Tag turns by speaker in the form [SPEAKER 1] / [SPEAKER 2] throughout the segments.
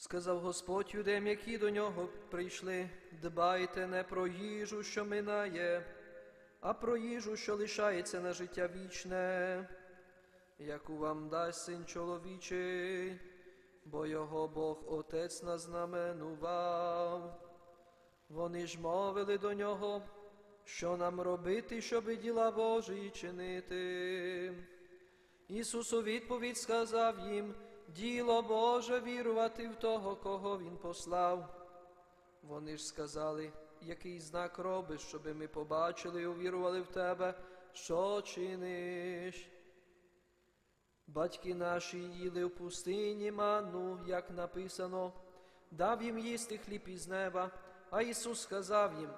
[SPEAKER 1] Сказав Господь юдем, які до нього прийшли, дбайте не про їжу, що минає, а про їжу, що лишається на життя вічне, яку вам дасть син чоловічий, бо його Бог Отець назнаменував. Вони ж мовили до нього, що нам робити, щоби діла Божі чинити. Ісус у відповідь сказав їм, діло Боже вірувати в того, кого Він послав. Вони ж сказали, який знак робиш, щоби ми побачили і увірували в тебе, що чиниш. Батьки наші їли в пустині манну, як написано, дав їм їсти хліб із неба, а Ісус сказав їм,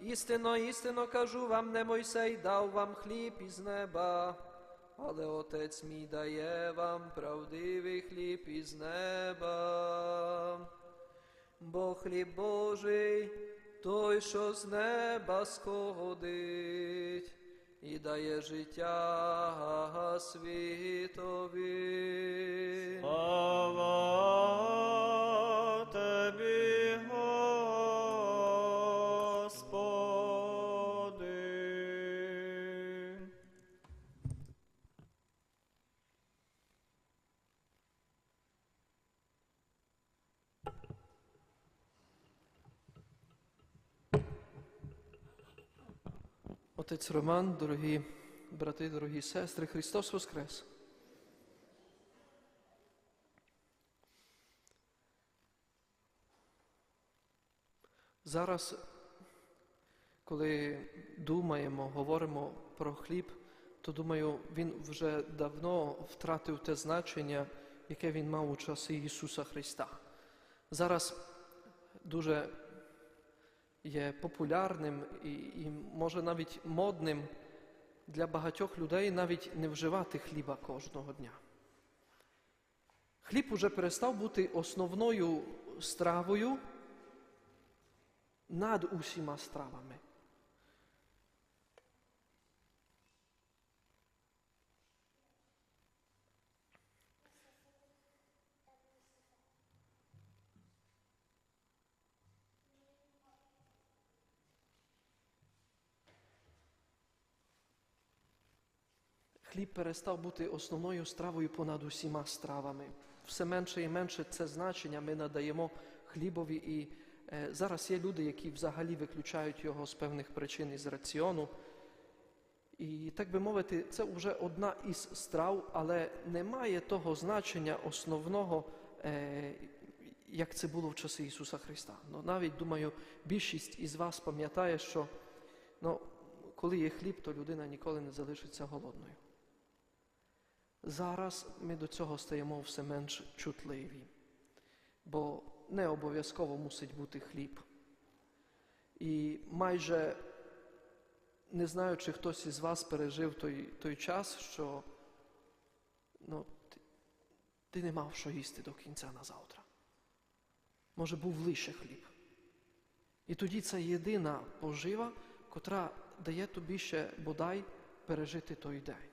[SPEAKER 1] істинно, істинно кажу вам, не Мойсей дав вам хліб із неба, але Отець мій дає вам правдивий хліб із неба. Бо хліб Божий, той, що з неба сходить, і дає життя світові. Отець Роман, дорогі брати, дорогі сестри, Христос Воскрес! Зараз, коли думаємо, говоримо про хліб, то думаю, він вже давно втратив те значення, яке він мав у часи Ісуса Христа. Зараз дуже є популярним і, і може навіть модним для багатьох людей навіть не вживати хліба кожного дня. Хліб уже перестав бути основною стравою над усіма стравами. Хліб перестав бути основною стравою понад усіма стравами. Все менше і менше це значення ми надаємо хлібові, і е, зараз є люди, які взагалі виключають його з певних причин із раціону. І так би мовити, це вже одна із страв, але не має того значення основного, е, як це було в часи Ісуса Христа. Ну, навіть думаю, більшість із вас пам'ятає, що ну, коли є хліб, то людина ніколи не залишиться голодною. Зараз ми до цього стаємо все менш чутливі, бо не обов'язково мусить бути хліб. І майже не знаю, чи хтось із вас пережив той, той час, що ну, ти, ти не мав що їсти до кінця на завтра. Може, був лише хліб. І тоді це єдина пожива, котра дає тобі ще бодай пережити той день.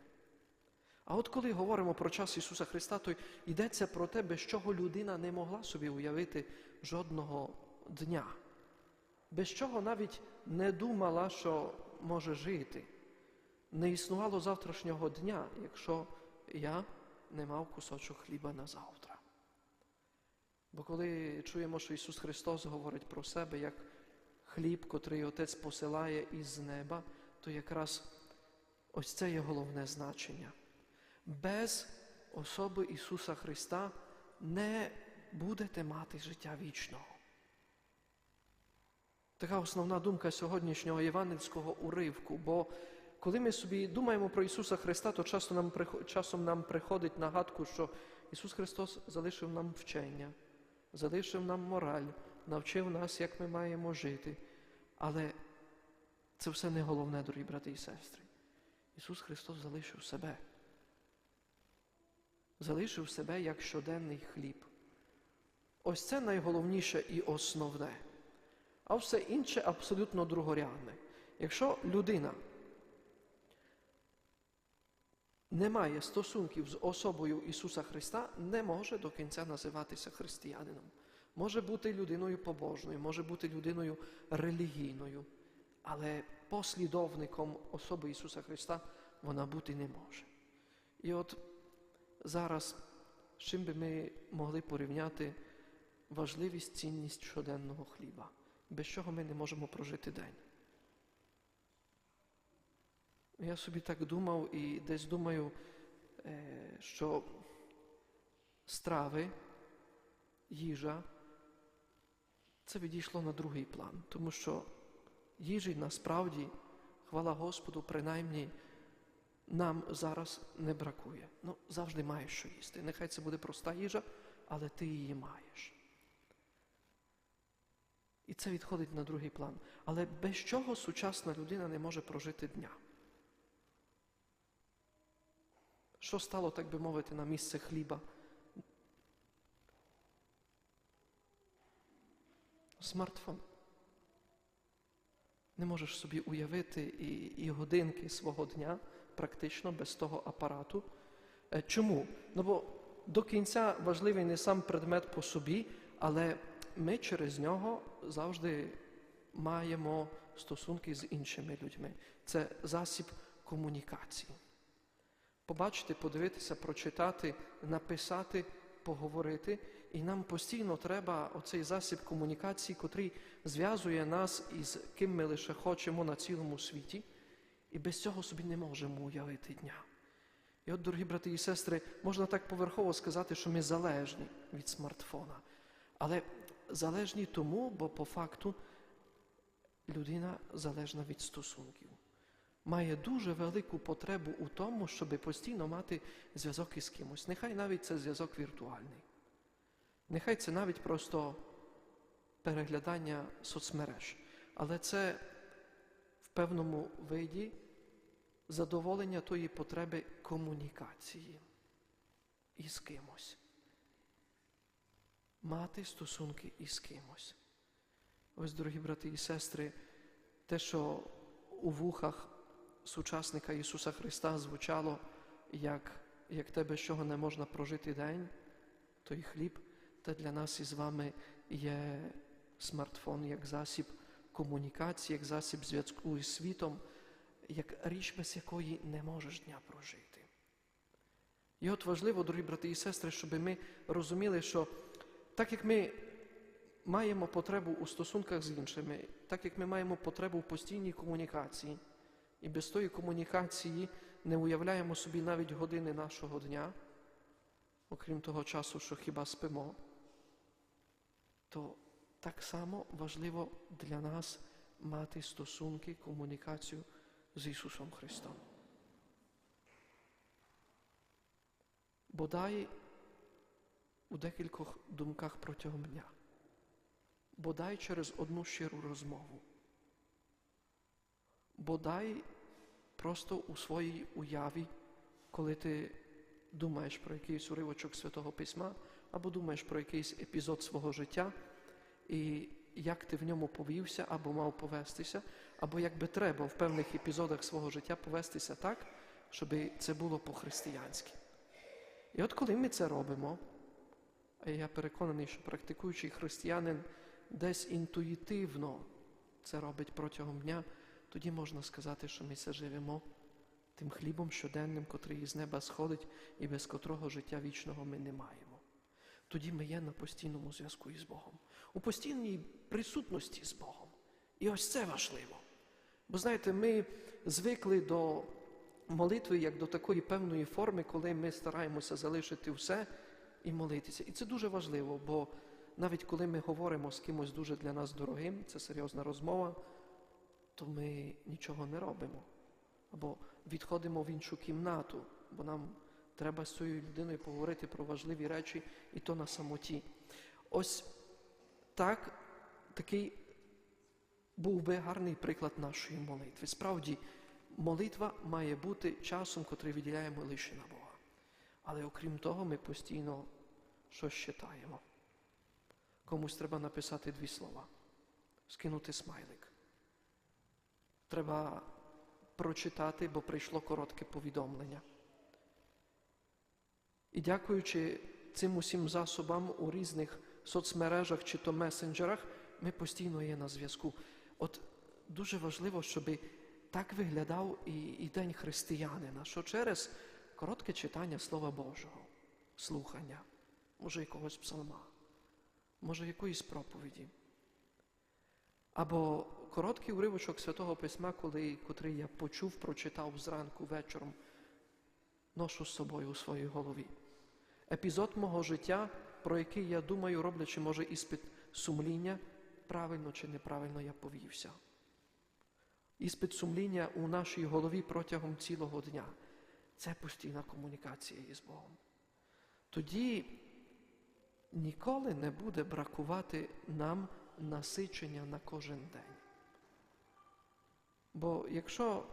[SPEAKER 1] А от коли говоримо про час Ісуса Христа, то йдеться про те, без чого людина не могла собі уявити жодного дня, без чого навіть не думала, що може жити. Не існувало завтрашнього дня, якщо я не мав кусочок хліба на завтра. Бо коли чуємо, що Ісус Христос говорить про себе як хліб, котрий Отець посилає із неба, то якраз ось це є головне значення. Без особи Ісуса Христа не будете мати життя вічного. Така основна думка сьогоднішнього євангельського уривку. Бо коли ми собі думаємо про Ісуса Христа, то часто нам, часом нам приходить нагадку, що Ісус Христос залишив нам вчення, залишив нам мораль, навчив нас, як ми маємо жити. Але це все не головне, дорогі брати і сестри. Ісус Христос залишив себе. Залишив себе як щоденний хліб. Ось це найголовніше і основне. А все інше абсолютно другорядне. Якщо людина не має стосунків з особою Ісуса Христа, не може до кінця називатися християнином. може бути людиною побожною, може бути людиною релігійною, але послідовником особи Ісуса Христа вона бути не може. І от зараз з чим би ми могли порівняти важливість, цінність щоденного хліба, без чого ми не можемо прожити день. Я собі так думав і десь думаю, е, що страви, їжа, це відійшло на другий план, тому що їжі насправді, хвала Господу, принаймні нам зараз не бракує. Ну, завжди маєш що їсти. Нехай це буде проста їжа, але ти її маєш. І це відходить на другий план. Але без чого сучасна людина не може прожити дня? Що стало, так би мовити, на місце хліба? Смартфон. Не можеш собі уявити і, і годинки свого дня практично без того апарату. Е, Чому? Ну бо до кінця важливий не сам предмет по собі, але ми через нього завжди маємо стосунки з іншими людьми. Це засіб комунікації. Побачити, подивитися, прочитати, написати, поговорити. І нам постійно треба оцей засіб комунікації, котрий зв'язує нас із ким ми лише хочемо на цілому світі, і без цього собі не можемо уявити дня. І от, дорогі брати і сестри, можна так поверхово сказати, що ми залежні від смартфона. Але залежні тому, бо по факту людина залежна від стосунків. Має дуже велику потребу у тому, щоб постійно мати зв'язок із кимось. Нехай навіть це зв'язок віртуальний. Нехай це навіть просто переглядання соцмереж. Але це певному виді задоволення тої потреби комунікації із кимось. Мати стосунки із кимось. Ось, дорогі брати і сестри, те, що у вухах сучасника Ісуса Христа звучало, як, як те, без чого не можна прожити день, той хліб, та для нас із вами є смартфон як засіб комунікації, як засіб зв'язку із світом, як річ, без якої не можеш дня прожити. І от важливо, дорогі брати і сестри, щоб ми розуміли, що так як ми маємо потребу у стосунках з іншими, так як ми маємо потребу в постійній комунікації, і без тої комунікації не уявляємо собі навіть години нашого дня, окрім того часу, що хіба спимо, то так само важливо для нас мати стосунки, комунікацію з Ісусом Христом. Бодай у декількох думках протягом дня, бодай через одну щиру розмову, бодай просто у своїй уяві, коли ти думаєш про якийсь уривочок Святого Письма, або думаєш про якийсь епізод свого життя, і як ти в ньому повівся або мав повестися, або як би треба в певних епізодах свого життя повестися так, щоб це було по-християнськи. І от коли ми це робимо, а я переконаний, що практикуючий християнин десь інтуїтивно це робить протягом дня, тоді можна сказати, що ми це живемо тим хлібом щоденним, котрий із неба сходить, і без котрого життя вічного ми не маємо. Тоді ми є на постійному зв'язку із Богом, у постійній присутності з Богом. І ось це важливо. Бо знаєте, ми звикли до молитви як до такої певної форми, коли ми стараємося залишити все і молитися. І це дуже важливо, бо навіть коли ми говоримо з кимось дуже для нас дорогим, це серйозна розмова, то ми нічого не робимо. Або відходимо в іншу кімнату, бо нам треба з цією людиною поговорити про важливі речі, і то на самоті. Ось так, такий був би гарний приклад нашої молитви. Справді, молитва має бути часом, котрий виділяємо лише на Бога. Але окрім того, ми постійно щось читаємо. Комусь треба написати дві слова, скинути смайлик. Треба прочитати, бо прийшло коротке повідомлення. І дякуючи цим усім засобам у різних соцмережах чи то месенджерах, ми постійно є на зв'язку. От дуже важливо, щоб так виглядав і, і День християнина, що через коротке читання Слова Божого, слухання, може якогось псалма, може якоїсь проповіді. Або короткий уривочок Святого Письма, коли, котрий я почув, прочитав зранку вечором, ношу з собою у своїй голові. Епізод мого життя, про який я думаю, роблячи, може, іспит сумління, правильно чи неправильно я повівся. Іспит сумління у нашій голові протягом цілого дня. Це постійна комунікація із Богом. Тоді ніколи не буде бракувати нам насичення на кожен день. Бо якщо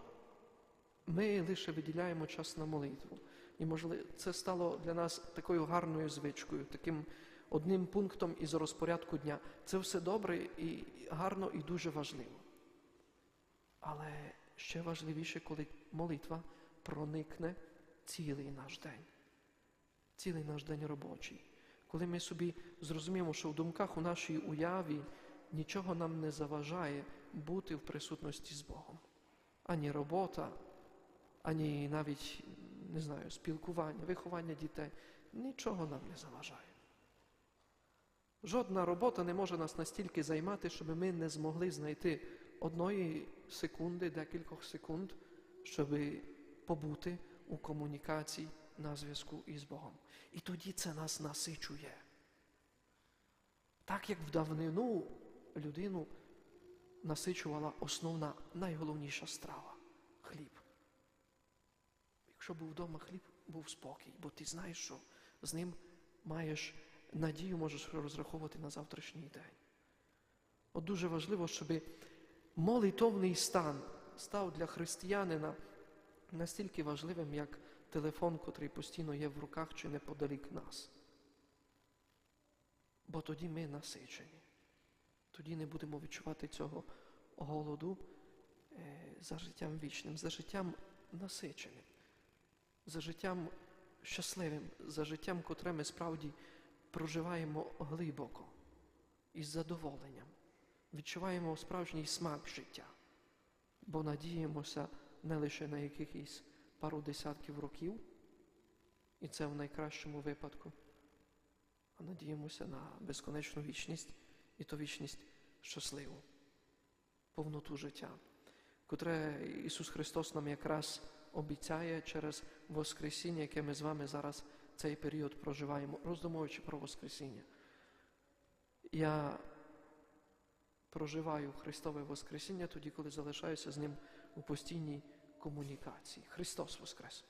[SPEAKER 1] ми лише виділяємо час на молитву, і, можливо, це стало для нас такою гарною звичкою, таким одним пунктом із розпорядку дня. Це все добре і гарно і дуже важливо. Але ще важливіше, коли молитва проникне цілий наш день, цілий наш день робочий. Коли ми собі зрозуміємо, що в думках у нашій уяві нічого нам не заважає бути в присутності з Богом. Ані робота, ані навіть, не знаю, спілкування, виховання дітей. Нічого нам не заважає. Жодна робота не може нас настільки займати, щоб ми не змогли знайти одної секунди, декількох секунд, щоб побути у комунікації на зв'язку із Богом. І тоді це нас насичує. Так як в давнину людину насичувала основна, найголовніша страва хліб. Був вдома хліб, був спокій, бо ти знаєш, що з ним маєш надію, можеш розраховувати на завтрашній день. От дуже важливо, щоб молитовний стан став для християнина настільки важливим, як телефон, котрий постійно є в руках чи неподалік нас. Бо тоді ми насичені. Тоді не будемо відчувати цього голоду е, за життям вічним, за життям насиченим, за життям щасливим, за життям, котре ми справді проживаємо глибоко і з задоволенням, відчуваємо справжній смак життя, бо надіємося не лише на якихось пару десятків років, і це в найкращому випадку, а надіємося на безконечну вічність і то вічність щасливу, повноту життя, котре Ісус Христос нам якраз обіцяє через Воскресіння, яке ми з вами зараз цей період проживаємо, роздумуючи про Воскресіння. Я проживаю Христове Воскресіння тоді, коли залишаюся з Ним у постійній комунікації. Христос Воскрес!